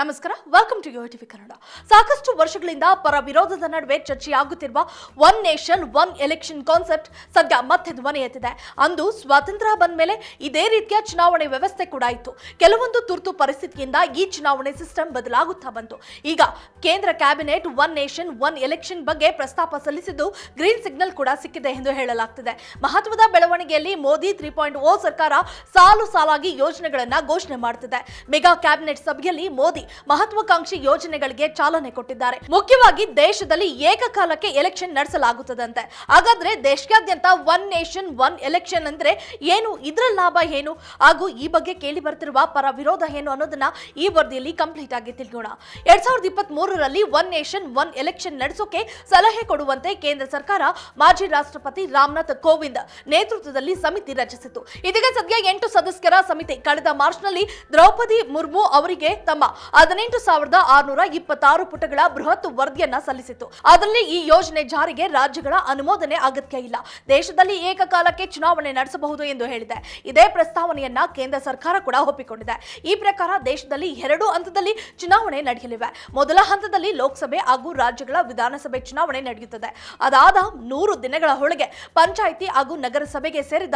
ನಮಸ್ಕಾರ welcome to Yo TV Kannada ಸಾಕಷ್ಟು ವರ್ಷಗಳಿಂದ ಪರ ವಿರೋಧದ ನಡುವೆ ಚರ್ಚೆಯಾಗುತ್ತಿರುವ one nation one election concept ಸದ್ಯ ಮತ್ತೆ ಧ್ವನಿ ಎತ್ತಿದೆ ಅಂದು ಸ್ವಾತಂತ್ರ್ಯ ಬಂದ ಮೇಲೆ ಇದೇ ರೀತಿಯ ಚುನಾವಣೆ ವ್ಯವಸ್ಥೆ ಕೂಡ ಇತ್ತು. ಕೆಲವೊಂದು ತುರ್ತು ಪರಿಸ್ಥಿತಿಯಿಂದ ಈ ಚುನಾವಣೆ ಸಿಸ್ಟಮ್ ಬದಲಾಗುತ್ತಾ ಬಂತು. ಈಗ ಕೇಂದ್ರ cabinet one nation one election ಬಗ್ಗೆ ಪ್ರಸ್ತಾಪ ಸಲ್ಲಿಸಿದ್ದು ಗ್ರೀನ್ ಸಿಗ್ನಲ್ ಕೂಡ ಸಿಕ್ಕಿದೆ ಎಂದು ಹೇಳಲಾಗ್ತಿದೆ. ಮಹತ್ವದ ಬೆಳವಣಿಗೆಯಲ್ಲಿ ಮೋದಿ ತ್ರೀ ಪಾಯಿಂಟ್ ಓ ಸರ್ಕಾರ ಸಾಲು ಸಾಲಾಗಿ ಯೋಜನೆಗಳನ್ನು ಘೋಷಣೆ ಮಾಡುತ್ತಿದೆ ಮೆಗಾ ಕ್ಯಾಬಿನೆಟ್ ಸಭೆಯಲ್ಲಿ ಮೋದಿ ಮಹತ್ವಾಕಾಂಕ್ಷಿ ಯೋಜನೆಗಳಿಗೆ ಚಾಲನೆ ಕೊಟ್ಟಿದ್ದಾರೆ. ಮುಖ್ಯವಾಗಿ ದೇಶದಲ್ಲಿ ಏಕಕಾಲಕ್ಕೆ ಎಲೆಕ್ಷನ್ ನಡೆಸಲಾಗುತ್ತದಂತೆ. ಹಾಗಾದ್ರೆ ದೇಶಾದ್ಯಂತ ಒನ್ ನೇಷನ್ ಒನ್ ಎಲೆಕ್ಷನ್ ಅಂದ್ರೆ ಏನು? ಇದರ ಲಾಭ ಏನು? ಹಾಗೂ ಈ ಬಗ್ಗೆ ಕೇಳಿ ಬರ್ತಿರುವ ಪರ ವಿರೋಧ ಏನು ಅನ್ನೋದನ್ನ ಈ ವರದಿಯಲ್ಲಿ ಕಂಪ್ಲೀಟ್ ಆಗಿ ತಿಳಿಯೋಣ ಎರಡ್ ಸಾವಿರದ ಇಪ್ಪತ್ತ್ ಮೂರರಲ್ಲಿ ಒನ್ ನೇಷನ್ ಒನ್ ಎಲೆಕ್ಷನ್ ನಡೆಸೋಕೆ ಸಲಹೆ ಕೊಡುವಂತೆ ಕೇಂದ್ರ ಸರ್ಕಾರ ಮಾಜಿ ರಾಷ್ಟ್ರಪತಿ ರಾಮನಾಥ್ ಕೋವಿಂದ್ ನೇತೃತ್ವದಲ್ಲಿ ಸಮಿತಿ ರಚಿಸಿತು ಇದೀಗ ಸದ್ಯ ಎಂಟು ಸದಸ್ಯರ ಸಮಿತಿ. ಕಳೆದ ಮಾರ್ಚ್ನಲ್ಲಿ ದ್ರೌಪದಿ ಮುರ್ಮು ಅವರಿಗೆ ತಮ್ಮ ಹದಿನೆಂಟು ಸಾವಿರದ ಆರುನೂರ ಇಪ್ಪತ್ತಾರು ಪುಟಗಳ ಬೃಹತ್ ವರದಿಯನ್ನ ಸಲ್ಲಿಸಿತು ಅದರಲ್ಲಿ ಈ ಯೋಜನೆ ಜಾರಿಗೆ ರಾಜ್ಯಗಳ ಅನುಮೋದನೆ ಅಗತ್ಯ ಇಲ್ಲ. ದೇಶದಲ್ಲಿ ಏಕಕಾಲಕ್ಕೆ ಚುನಾವಣೆ ನಡೆಸಬಹುದು ಎಂದು ಹೇಳಿದೆ. ಇದೇ ಪ್ರಸ್ತಾವನೆಯನ್ನ ಕೇಂದ್ರ ಸರ್ಕಾರ ಕೂಡ ಒಪ್ಪಿಕೊಂಡಿದೆ. ಈ ಪ್ರಕಾರ ದೇಶದಲ್ಲಿ ಎರಡು ಹಂತದಲ್ಲಿ ಚುನಾವಣೆ ನಡೆಯಲಿವೆ. ಮೊದಲ ಹಂತದಲ್ಲಿ ಲೋಕಸಭೆ ಹಾಗೂ ರಾಜ್ಯಗಳ ವಿಧಾನಸಭೆ ಚುನಾವಣೆ ನಡೆಯುತ್ತದೆ. ಅದಾದ ನೂರು ದಿನಗಳ ಒಳಗೆ ಪಂಚಾಯಿತಿ ಹಾಗೂ ನಗರಸಭೆಗೆ ಸೇರಿದ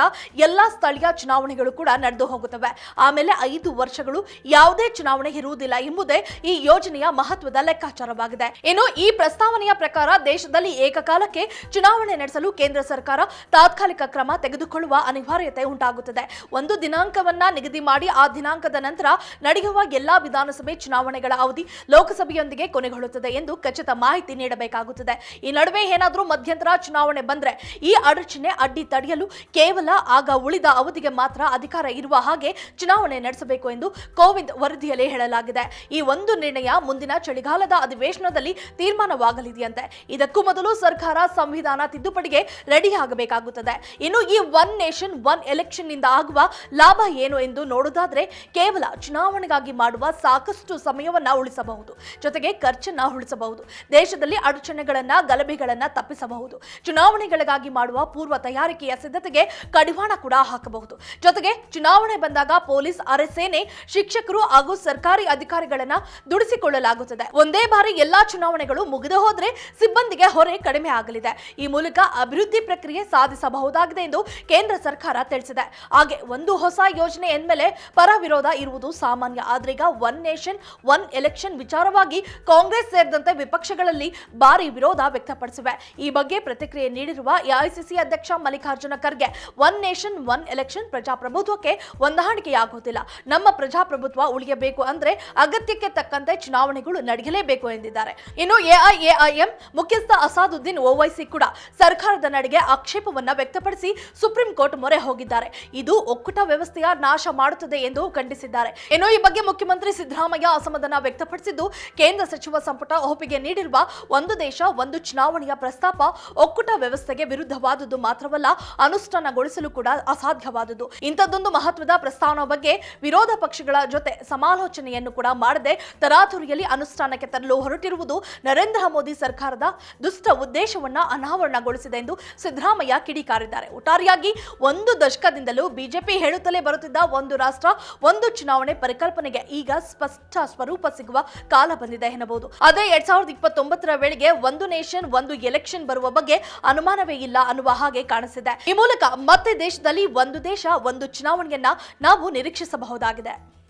ಎಲ್ಲಾ ಸ್ಥಳೀಯ ಚುನಾವಣೆಗಳು ಕೂಡ ನಡೆದು ಹೋಗುತ್ತವೆ. ಆಮೇಲೆ ಐದು ವರ್ಷಗಳು ಯಾವುದೇ ಚುನಾವಣೆ ಇರುವುದಿಲ್ಲ. ಎಂಬುದೇ ಈ ಯೋಜನೆಯ ಮಹತ್ವದ ಲೆಕ್ಕಾಚಾರವಾಗಿದೆ. ಇನ್ನು ಈ ಪ್ರಸ್ತಾವನೆಯ ಪ್ರಕಾರ ದೇಶದಲ್ಲಿ ಏಕಕಾಲಕ್ಕೆ ಚುನಾವಣೆ ನಡೆಸಲು ಕೇಂದ್ರ ಸರ್ಕಾರ ತಾತ್ಕಾಲಿಕ ಕ್ರಮ ತೆಗೆದುಕೊಳ್ಳುವ ಅನಿವಾರ್ಯತೆ ಉಂಟಾಗುತ್ತದೆ. ಒಂದು ದಿನಾಂಕವನ್ನ ನಿಗದಿ ಮಾಡಿ ಆ ದಿನಾಂಕದ ನಂತರ ನಡೆಯುವ ಎಲ್ಲಾ ವಿಧಾನಸಭೆ ಚುನಾವಣೆಗಳ ಅವಧಿ ಲೋಕಸಭೆಯೊಂದಿಗೆ ಕೊನೆಗೊಳ್ಳುತ್ತದೆ ಎಂದು ಖಚಿತ ಮಾಹಿತಿ ನೀಡಬೇಕಾಗುತ್ತದೆ. ಈ ನಡುವೆ ಏನಾದರೂ ಮಧ್ಯಂತರ ಚುನಾವಣೆ ಬಂದ್ರೆ ಈ ಅಡಚಣೆ ಅಡ್ಡಿ ತಡೆಯಲು ಕೇವಲ ಆಗ ಉಳಿದ ಅವಧಿಗೆ ಮಾತ್ರ ಅಧಿಕಾರ ಇರುವ ಹಾಗೆ ಚುನಾವಣೆ ನಡೆಸಬೇಕು ಎಂದು ಕೋವಿಂದ್ ವರದಿಯಲ್ಲಿ ಹೇಳಲಾಗಿದೆ. ಈ ಒಂದು ನಿರ್ಣಯ ಮುಂದಿನ ಚಳಿಗಾಲದ ಅಧಿವೇಶನದಲ್ಲಿ ತೀರ್ಮಾನವಾಗಲಿದೆಯಂತೆ. ಇದಕ್ಕೂ ಮೊದಲು ಸರ್ಕಾರ ಸಂವಿಧಾನ ತಿದ್ದುಪಡಿಗೆ ರೆಡಿ ಆಗಬೇಕಾಗುತ್ತದೆ. ಇನ್ನು ಈ ಒನ್ ನೇಷನ್ ಒನ್ ಎಲೆಕ್ಷನ್ನಿಂದ ಆಗುವ ಲಾಭ ಏನು ಎಂದು ನೋಡುವುದಾದ್ರೆ ಕೇವಲ ಚುನಾವಣೆಗಾಗಿ ಮಾಡುವ ಸಾಕಷ್ಟು ಸಮಯವನ್ನ ಉಳಿಸಬಹುದು. ಜೊತೆಗೆ ಖರ್ಚನ್ನ ಉಳಿಸಬಹುದು. ದೇಶದಲ್ಲಿ ಅಡಚಣೆಗಳನ್ನ, ಗಲಭೆಗಳನ್ನ ತಪ್ಪಿಸಬಹುದು. ಚುನಾವಣೆಗಳಿಗಾಗಿ ಮಾಡುವ ಪೂರ್ವ ತಯಾರಿಕೆಯ ಸಿದ್ಧತೆಗೆ ಕಡಿವಾಣ ಕೂಡ ಹಾಕಬಹುದು. ಜೊತೆಗೆ ಚುನಾವಣೆ ಬಂದಾಗ ಪೊಲೀಸ್ ಅರೆಸೇನೆ ಶಿಕ್ಷಕರು ಹಾಗೂ ಸರ್ಕಾರಿ ಅಧಿಕಾರಿಗಳನ್ನ ದುಡಿಸಿಕೊಳ್ಳಲಾಗುತ್ತದೆ. ಒಂದೇ ಬಾರಿ ಎಲ್ಲಾ ಚುನಾವಣೆಗಳು ಮುಗಿದು ಹೋದ್ರೆ ಸಿಬ್ಬಂದಿಗೆ ಹೊರೆ ಕಡಿಮೆ ಆಗಲಿದೆ. ಈ ಮೂಲಕ ಅಭಿವೃದ್ಧಿ ಪ್ರಕ್ರಿಯೆ ಸಾಧಿಸಬಹುದಾಗಿದೆ ಎಂದು ಕೇಂದ್ರ ಸರ್ಕಾರ ತಿಳಿಸಿದೆ. ಹಾಗೆ ಒಂದು ಹೊಸ ಯೋಜನೆ ಎಂದ್ಮೇಲೆ ಪರ ವಿರೋಧ ಇರುವುದು ಸಾಮಾನ್ಯ. ಆದ್ರೀಗ ಒನ್ ನೇಷನ್, ಒನ್ ಎಲೆಕ್ಷನ್ ವಿಚಾರವಾಗಿ ಕಾಂಗ್ರೆಸ್ ಸೇರಿದಂತೆ ವಿಪಕ್ಷಗಳಲ್ಲಿ ಭಾರಿ ವಿರೋಧ ವ್ಯಕ್ತಪಡಿಸಿವೆ. ಈ ಬಗ್ಗೆ ಪ್ರತಿಕ್ರಿಯೆ ನೀಡಿರುವ ಎಐಸಿಸಿ ಅಧ್ಯಕ್ಷ Mallikarjuna Kharge, one nation, one election ಪ್ರಜಾಪ್ರಭುತ್ವಕ್ಕೆ ಹೊಂದಾಣಿಕೆಯಾಗುವುದಿಲ್ಲ. ನಮ್ಮ ಪ್ರಜಾಪ್ರಭುತ್ವ ಉಳಿಯಬೇಕು ಅಂದ್ರೆ ಅಗತ್ಯಕ್ಕೆ ತಕ್ಕಂತೆ ಚುನಾವಣೆಗಳು ನಡೆಯಲೇಬೇಕು ಎಂದಿದ್ದಾರೆ. ಇನ್ನು ಎಐಎಐಎಂ ಮುಖ್ಯಸ್ಥ ಅಸಾದುದ್ದೀನ್ ಓವೈಸಿ ಕೂಡ ಸರ್ಕಾರದ ನಡೆಗೆ ಆಕ್ಷೇಪವನ್ನ ವ್ಯಕ್ತಪಡಿಸಿ ಸುಪ್ರೀಂ ಕೋರ್ಟ್ ಮೊರೆ ಹೋಗಿದ್ದಾರೆ. ಇದು ಒಕ್ಕೂಟ ವ್ಯವಸ್ಥೆಯ ನಾಶ ಮಾಡುತ್ತದೆ ಎಂದು ಖಂಡಿಸಿದ್ದಾರೆ. ಇನ್ನು ಈ ಬಗ್ಗೆ ಮುಖ್ಯಮಂತ್ರಿ ಸಿದ್ದರಾಮಯ್ಯ ಅಸಮಾಧಾನ ವ್ಯಕ್ತಪಡಿಸಿದ್ದು, ಕೇಂದ್ರ ಸಚಿವ ಸಂಪುಟ ಒಪ್ಪಿಗೆ ನೀಡಿರುವ ಒಂದು ದೇಶ, ಒಂದು ಚುನಾವಣೆಯ ಪ್ರಸ್ತಾಪ ಒಕ್ಕೂಟ ವ್ಯವಸ್ಥೆಗೆ ವಿರುದ್ಧವಾದುದು ಮಾತ್ರವಲ್ಲ, ಅನುಷ್ಠಾನಗೊಳಿಸಲು ಕೂಡ ಅಸಾಧ್ಯವಾದುದು ಇಂಥದ್ದೊಂದು ಮಹತ್ವದ ಪ್ರಸ್ತಾವನ ಬಗ್ಗೆ ವಿರೋಧ ಪಕ್ಷಗಳ ಜೊತೆ ಸಮಾಲೋಚನೆಯನ್ನು ಕೂಡ ಮಾಡದೆ ತರಾತುರಿಯಲ್ಲಿ ಅನುಷ್ಠಾನಕ್ಕೆ ತರಲು ಹೊರಟಿರುವುದು ನರೇಂದ್ರ ಮೋದಿ ಸರ್ಕಾರದ ದುಷ್ಟ ಉದ್ದೇಶವನ್ನ ಅನಾವರಣಗೊಳಿಸಿದೆ ಎಂದು ಸಿದ್ದರಾಮಯ್ಯ ಕಿಡಿಕಾರಿದ್ದಾರೆ. ಒಟ್ಟಾರೆಯಾಗಿ ಒಂದು ದಶಕದಿಂದಲೂ ಬಿಜೆಪಿ ಹೇಳುತ್ತಲೇ ಬರುತ್ತಿದ್ದ ಒಂದು ರಾಷ್ಟ್ರ, ಒಂದು ಚುನಾವಣೆ ಪರಿಕಲ್ಪನೆಗೆ ಈಗ ಸ್ಪಷ್ಟ ಸ್ವರೂಪ ಸಿಗುವ ಕಾಲ ಬಂದಿದೆ ಎನ್ನಬಹುದು. ಅದೇ ಎರಡ್ ಸಾವಿರದ ಇಪ್ಪತ್ತೊಂಬತ್ತರ ವೇಳೆಗೆ ಒಂದು ನೇಷನ್, ಒಂದು ಎಲೆಕ್ಷನ್ ಬರುವ ಬಗ್ಗೆ ಅನುಮಾನವೇ ಇಲ್ಲ ಅನ್ನುವ ಹಾಗೆ ಕಾಣಿಸಿದೆ. ಈ ಮೂಲಕ ಮತ್ತೆ ದೇಶದಲ್ಲಿ ಒಂದು ದೇಶ, ಒಂದು ಚುನಾವಣೆಯನ್ನ ನಾವು ನಿರೀಕ್ಷಿಸಬಹುದಾಗಿದೆ.